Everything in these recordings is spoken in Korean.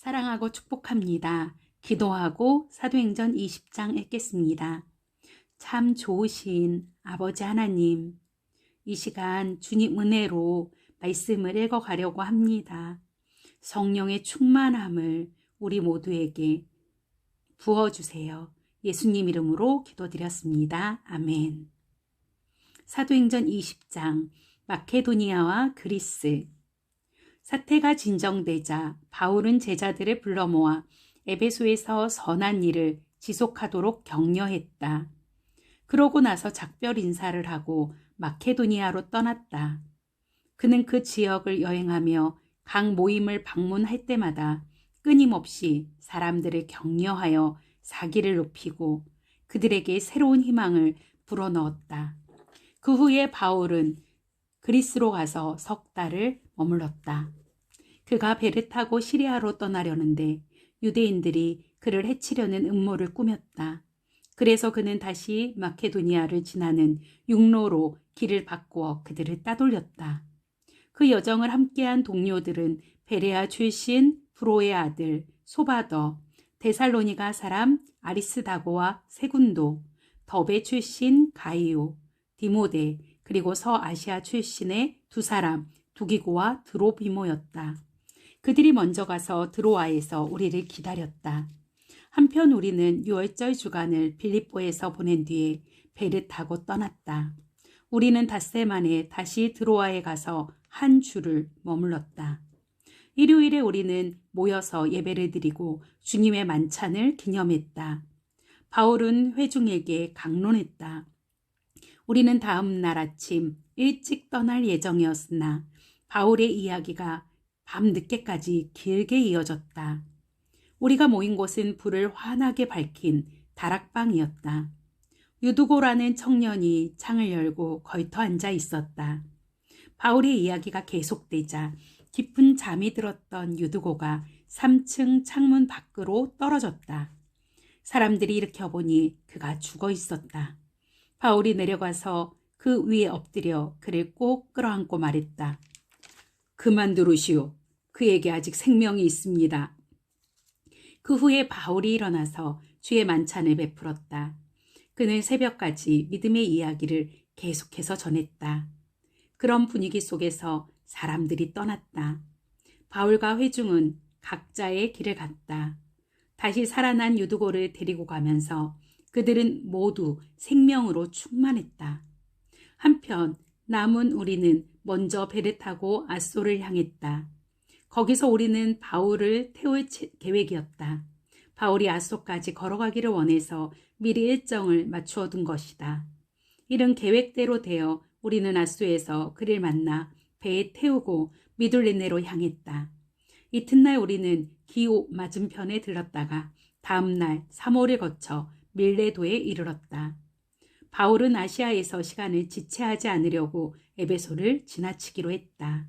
사랑하고 축복합니다. 기도하고 사도행전 20장 읽겠습니다. 참 좋으신 아버지 하나님, 이 시간 주님 은혜로 말씀을 읽어가려고 합니다. 성령의 충만함을 우리 모두에게 부어주세요. 예수님 이름으로 기도드렸습니다. 아멘. 사도행전 20장 마케도니아와 그리스 사태가 진정되자 바울은 제자들을 불러 모아 에베소에서 선한 일을 지속하도록 격려했다. 그러고 나서 작별 인사를 하고 마케도니아로 떠났다. 그는 그 지역을 여행하며 각 모임을 방문할 때마다 끊임없이 사람들을 격려하여 사기를 높이고 그들에게 새로운 희망을 불어넣었다. 그 후에 바울은 그리스로 가서 석 달을 머물렀다. 그가 배를 타고 시리아로 떠나려는데 유대인들이 그를 해치려는 음모를 꾸몄다. 그래서 그는 다시 마케도니아를 지나는 육로로 길을 바꾸어 그들을 따돌렸다. 그 여정을 함께한 동료들은 베레아 출신 브로의 아들 소바더, 데살로니가 사람 아리스다고와 세군도, 더베 출신 가이오, 디모데, 그리고 서아시아 출신의 두 사람 두기고와 드로비모였다. 그들이 먼저 가서 드로아에서 우리를 기다렸다. 한편 우리는 6월절 주간을 빌립보에서 보낸 뒤에 배를 타고 떠났다. 우리는 닷새 만에 다시 드로아에 가서 한 주를 머물렀다. 일요일에 우리는 모여서 예배를 드리고 주님의 만찬을 기념했다. 바울은 회중에게 강론했다. 우리는 다음 날 아침 일찍 떠날 예정이었으나 바울의 이야기가 밤 늦게까지 길게 이어졌다. 우리가 모인 곳은 불을 환하게 밝힌 다락방이었다. 유두고라는 청년이 창을 열고 걸터 앉아 있었다. 바울의 이야기가 계속되자 깊은 잠이 들었던 유두고가 3층 창문 밖으로 떨어졌다. 사람들이 일으켜 보니 그가 죽어 있었다. 바울이 내려가서 그 위에 엎드려 그를 꼭 끌어안고 말했다. 그만 두르시오. 그에게 아직 생명이 있습니다. 그 후에 바울이 일어나서 주의 만찬을 베풀었다. 그는 새벽까지 믿음의 이야기를 계속해서 전했다. 그런 분위기 속에서 사람들이 떠났다. 바울과 회중은 각자의 길을 갔다. 다시 살아난 유두고를 데리고 가면서 그들은 모두 생명으로 충만했다. 한편 남은 우리는 먼저 배를 타고 아소를 향했다. 거기서 우리는 바울을 태울 계획이었다. 바울이 아소까지 걸어가기를 원해서 미리 일정을 맞추어 둔 것이다. 이런 계획대로 되어 우리는 아소에서 그를 만나 배에 태우고 미둘리네로 향했다. 이튿날 우리는 기오 맞은편에 들렀다가 다음날 3호를 거쳐 밀레도에 이르렀다. 바울은 아시아에서 시간을 지체하지 않으려고 에베소를 지나치기로 했다.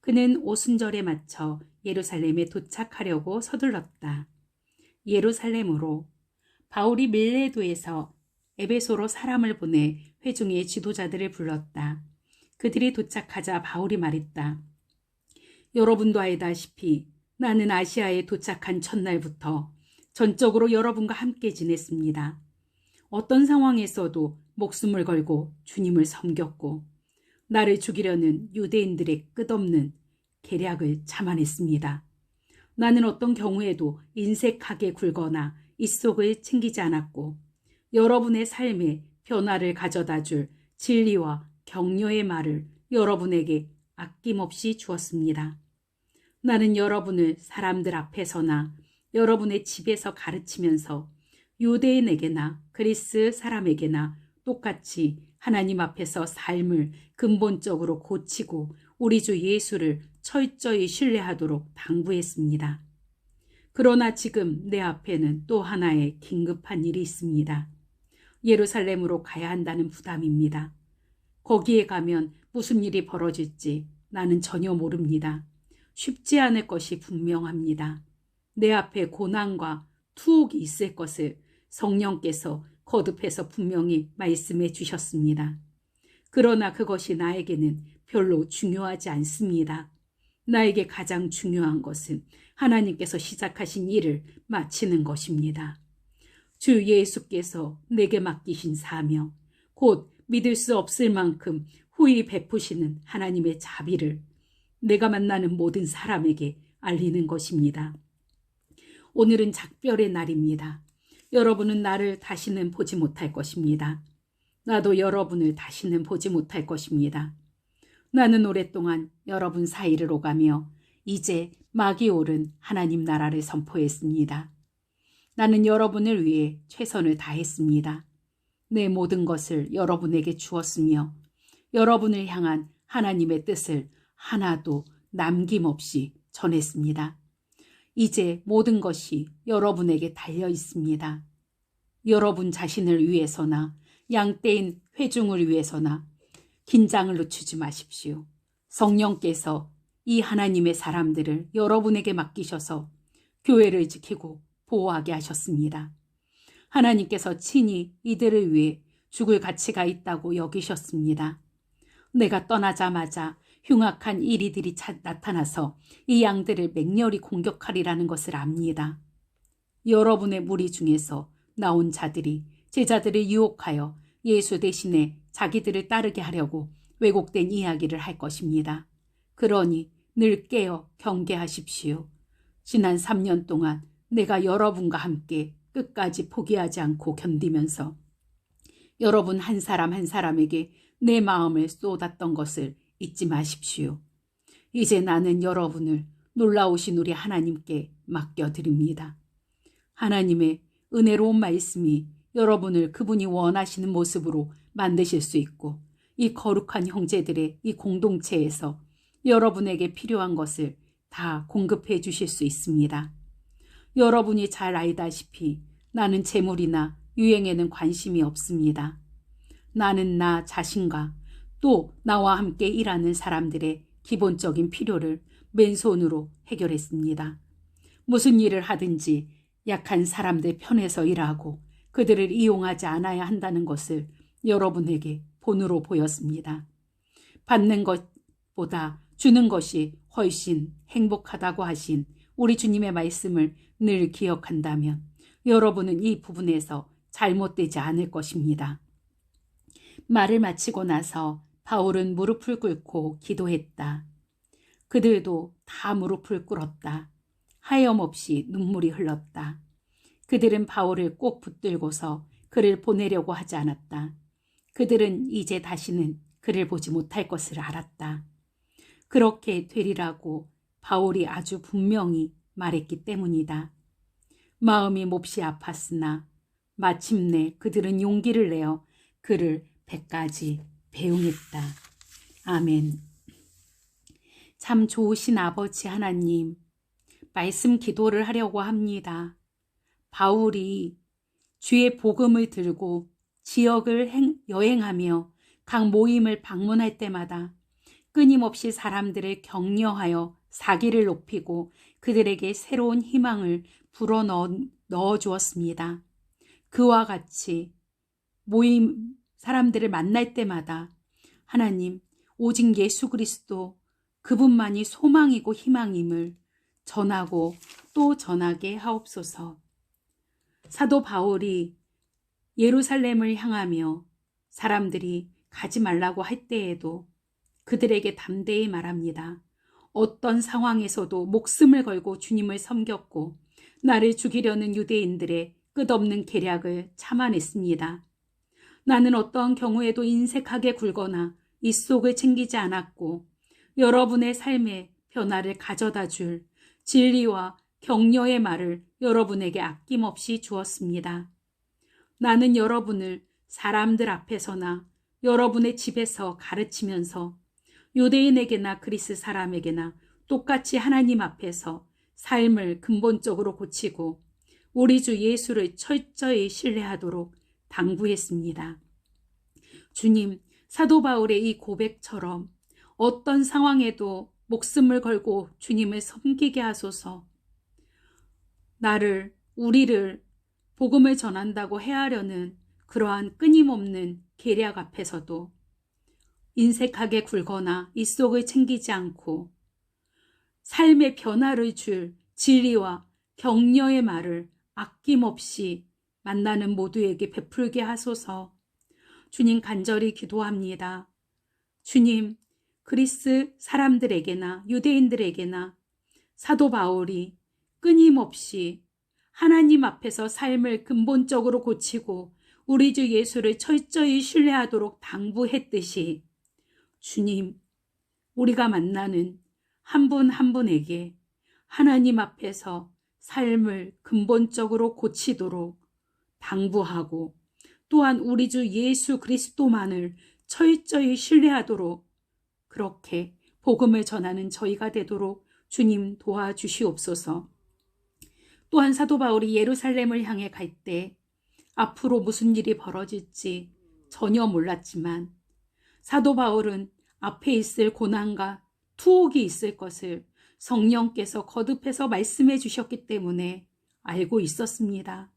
그는 오순절에 맞춰 예루살렘에 도착하려고 서둘렀다. 예루살렘으로 바울이 밀레도에서 에베소로 사람을 보내 회중의 지도자들을 불렀다. 그들이 도착하자 바울이 말했다. 여러분도 알다시피 나는 아시아에 도착한 첫날부터 전적으로 여러분과 함께 지냈습니다. 어떤 상황에서도 목숨을 걸고 주님을 섬겼고 나를 죽이려는 유대인들의 끝없는 계략을 참아냈습니다. 나는 어떤 경우에도 인색하게 굴거나 입속을 챙기지 않았고 여러분의 삶에 변화를 가져다 줄 진리와 격려의 말을 여러분에게 아낌없이 주었습니다. 나는 여러분을 사람들 앞에서나 여러분의 집에서 가르치면서 유대인에게나 그리스 사람에게나 똑같이 하나님 앞에서 삶을 근본적으로 고치고 우리 주 예수를 철저히 신뢰하도록 당부했습니다. 그러나 지금 내 앞에는 또 하나의 긴급한 일이 있습니다. 예루살렘으로 가야 한다는 부담입니다. 거기에 가면 무슨 일이 벌어질지 나는 전혀 모릅니다. 쉽지 않을 것이 분명합니다. 내 앞에 고난과 투옥이 있을 것을 성령께서 거듭해서 분명히 말씀해 주셨습니다. 그러나 그것이 나에게는 별로 중요하지 않습니다. 나에게 가장 중요한 것은 하나님께서 시작하신 일을 마치는 것입니다. 주 예수께서 내게 맡기신 사명, 곧 믿을 수 없을 만큼 후히 베푸시는 하나님의 자비를 내가 만나는 모든 사람에게 알리는 것입니다. 오늘은 작별의 날입니다. 여러분은 나를 다시는 보지 못할 것입니다. 나도 여러분을 다시는 보지 못할 것입니다. 나는 오랫동안 여러분 사이를 오가며 이제 막이 오른 하나님 나라를 선포했습니다. 나는 여러분을 위해 최선을 다했습니다. 내 모든 것을 여러분에게 주었으며 여러분을 향한 하나님의 뜻을 하나도 남김없이 전했습니다. 이제 모든 것이 여러분에게 달려 있습니다. 여러분 자신을 위해서나 양떼인 회중을 위해서나 긴장을 늦추지 마십시오. 성령께서 이 하나님의 사람들을 여러분에게 맡기셔서 교회를 지키고 보호하게 하셨습니다. 하나님께서 친히 이들을 위해 죽을 가치가 있다고 여기셨습니다. 내가 떠나자마자 흉악한 이리들이 나타나서 이 양들을 맹렬히 공격하리라는 것을 압니다. 여러분의 무리 중에서 나온 자들이 제자들을 유혹하여 예수 대신에 자기들을 따르게 하려고 왜곡된 이야기를 할 것입니다. 그러니 늘 깨어 경계하십시오. 지난 3년 동안 내가 여러분과 함께 끝까지 포기하지 않고 견디면서 여러분 한 사람 한 사람에게 내 마음을 쏟았던 것을 잊지 마십시오. 이제 나는 여러분을 놀라우신 우리 하나님께 맡겨드립니다. 하나님의 은혜로운 말씀이 여러분을 그분이 원하시는 모습으로 만드실 수 있고 이 거룩한 형제들의 이 공동체에서 여러분에게 필요한 것을 다 공급해 주실 수 있습니다. 여러분이 잘 알다시피 나는 재물이나 유행에는 관심이 없습니다. 나는 나 자신과 또 나와 함께 일하는 사람들의 기본적인 필요를 맨손으로 해결했습니다. 무슨 일을 하든지 약한 사람들 편에서 일하고 그들을 이용하지 않아야 한다는 것을 여러분에게 본으로 보였습니다. 받는 것보다 주는 것이 훨씬 행복하다고 하신 우리 주님의 말씀을 늘 기억한다면 여러분은 이 부분에서 잘못되지 않을 것입니다. 말을 마치고 나서 바울은 무릎을 꿇고 기도했다. 그들도 다 무릎을 꿇었다. 하염없이 눈물이 흘렀다. 그들은 바울을 꼭 붙들고서 그를 보내려고 하지 않았다. 그들은 이제 다시는 그를 보지 못할 것을 알았다. 그렇게 되리라고 바울이 아주 분명히 말했기 때문이다. 마음이 몹시 아팠으나 마침내 그들은 용기를 내어 그를 배까지 배웅했다. 아멘. 참 좋으신 아버지 하나님, 말씀 기도를 하려고 합니다. 바울이 주의 복음을 들고 지역을 행, 여행하며 각 모임을 방문할 때마다 끊임없이 사람들을 격려하여 사기를 높이고 그들에게 새로운 희망을 불어 넣어, 넣어 주었습니다. 그와 같이 모임 사람들을 만날 때마다 하나님 오직 예수 그리스도 그분만이 소망이고 희망임을 전하고 또 전하게 하옵소서. 사도 바울이 예루살렘을 향하며 사람들이 가지 말라고 할 때에도 그들에게 담대히 말합니다. 어떤 상황에서도 목숨을 걸고 주님을 섬겼고 나를 죽이려는 유대인들의 끝없는 계략을 참아냈습니다. 나는 어떠한 경우에도 인색하게 굴거나 이 속을 챙기지 않았고 여러분의 삶에 변화를 가져다 줄 진리와 격려의 말을 여러분에게 아낌없이 주었습니다. 나는 여러분을 사람들 앞에서나 여러분의 집에서 가르치면서 유대인에게나 그리스 사람에게나 똑같이 하나님 앞에서 삶을 근본적으로 고치고 우리 주 예수를 철저히 신뢰하도록 당부했습니다. 주님, 사도 바울의 이 고백처럼 어떤 상황에도 목숨을 걸고 주님을 섬기게 하소서. 나를, 우리를 복음을 전한다고 해하려는 그러한 끊임없는 계략 앞에서도 인색하게 굴거나 이 속을 챙기지 않고 삶의 변화를 줄 진리와 격려의 말을 아낌없이 만나는 모두에게 베풀게 하소서. 주님 간절히 기도합니다. 주님, 그리스 사람들에게나 유대인들에게나 사도 바울이 끊임없이 하나님 앞에서 삶을 근본적으로 고치고 우리 주 예수를 철저히 신뢰하도록 당부했듯이 주님, 우리가 만나는 한 분한 분에게 하나님 앞에서 삶을 근본적으로 고치도록 당부하고 또한 우리 주 예수 그리스도만을 철저히 신뢰하도록 그렇게 복음을 전하는 저희가 되도록 주님 도와주시옵소서. 또한 사도 바울이 예루살렘을 향해 갈 때 앞으로 무슨 일이 벌어질지 전혀 몰랐지만 사도 바울은 앞에 있을 고난과 투옥이 있을 것을 성령께서 거듭해서 말씀해 주셨기 때문에 알고 있었습니다.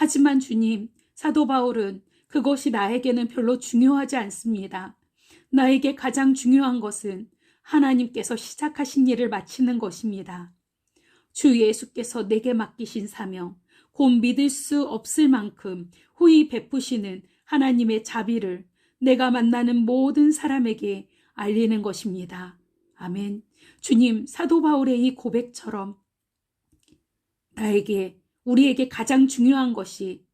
하지만 주님, 사도 바울은 그것이 나에게는 별로 중요하지 않습니다. 나에게 가장 중요한 것은 하나님께서 시작하신 일을 마치는 것입니다. 주 예수께서 내게 맡기신 사명, 곧 믿을 수 없을 만큼 후히 베푸시는 하나님의 자비를 내가 만나는 모든 사람에게 알리는 것입니다. 아멘. 주님, 사도 바울의 이 고백처럼 나에게, 우리에게 가장 중요한 것이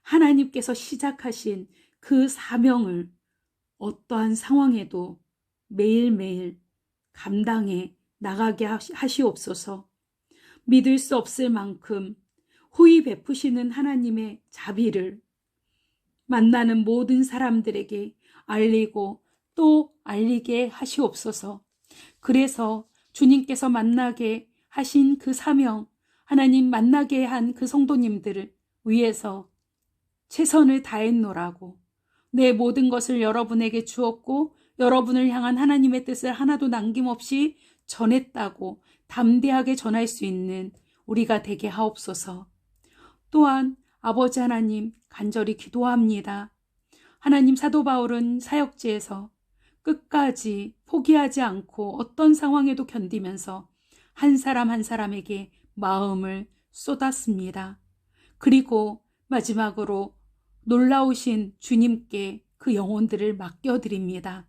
하나님께서 시작하신 그 사명을 어떠한 상황에도 매일매일 감당해 나가게 하시옵소서. 믿을 수 없을 만큼 후히 베푸시는 하나님의 자비를 만나는 모든 사람들에게 알리고 또 알리게 하시옵소서. 그래서 주님께서 만나게 하신 그 사명, 하나님 만나게 한 그 성도님들을 위해서 최선을 다했노라고 내 모든 것을 여러분에게 주었고 여러분을 향한 하나님의 뜻을 하나도 남김없이 전했다고 담대하게 전할 수 있는 우리가 되게 하옵소서. 또한 아버지 하나님 간절히 기도합니다. 하나님 사도 바울은 사역지에서 끝까지 포기하지 않고 어떤 상황에도 견디면서 한 사람 한 사람에게 마음을 쏟았습니다. 그리고 마지막으로 놀라우신 주님께 그 영혼들을 맡겨드립니다.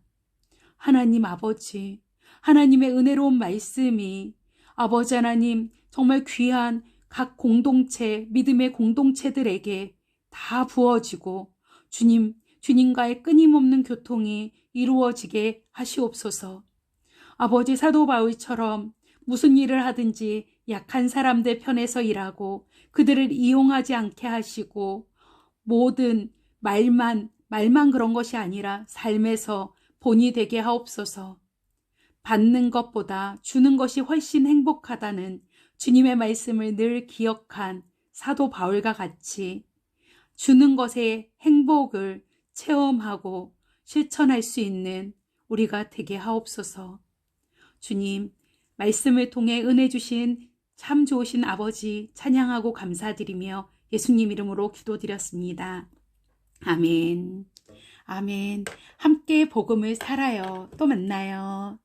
하나님 아버지, 하나님의 은혜로운 말씀이 아버지 하나님 정말 귀한 각 공동체, 믿음의 공동체들에게 다 부어지고 주님, 주님과의 끊임없는 교통이 이루어지게 하시옵소서. 아버지 사도 바울처럼 무슨 일을 하든지 약한 사람들 편에서 일하고 그들을 이용하지 않게 하시고 모든 말만, 말만 그런 것이 아니라 삶에서 본이 되게 하옵소서. 받는 것보다 주는 것이 훨씬 행복하다는 주님의 말씀을 늘 기억한 사도 바울과 같이 주는 것의 행복을 체험하고 실천할 수 있는 우리가 되게 하옵소서. 주님, 말씀을 통해 은혜 주신 참 좋으신 아버지 찬양하고 감사드리며 예수님 이름으로 기도드렸습니다. 아멘. 아멘. 함께 복음을 살아요. 또 만나요.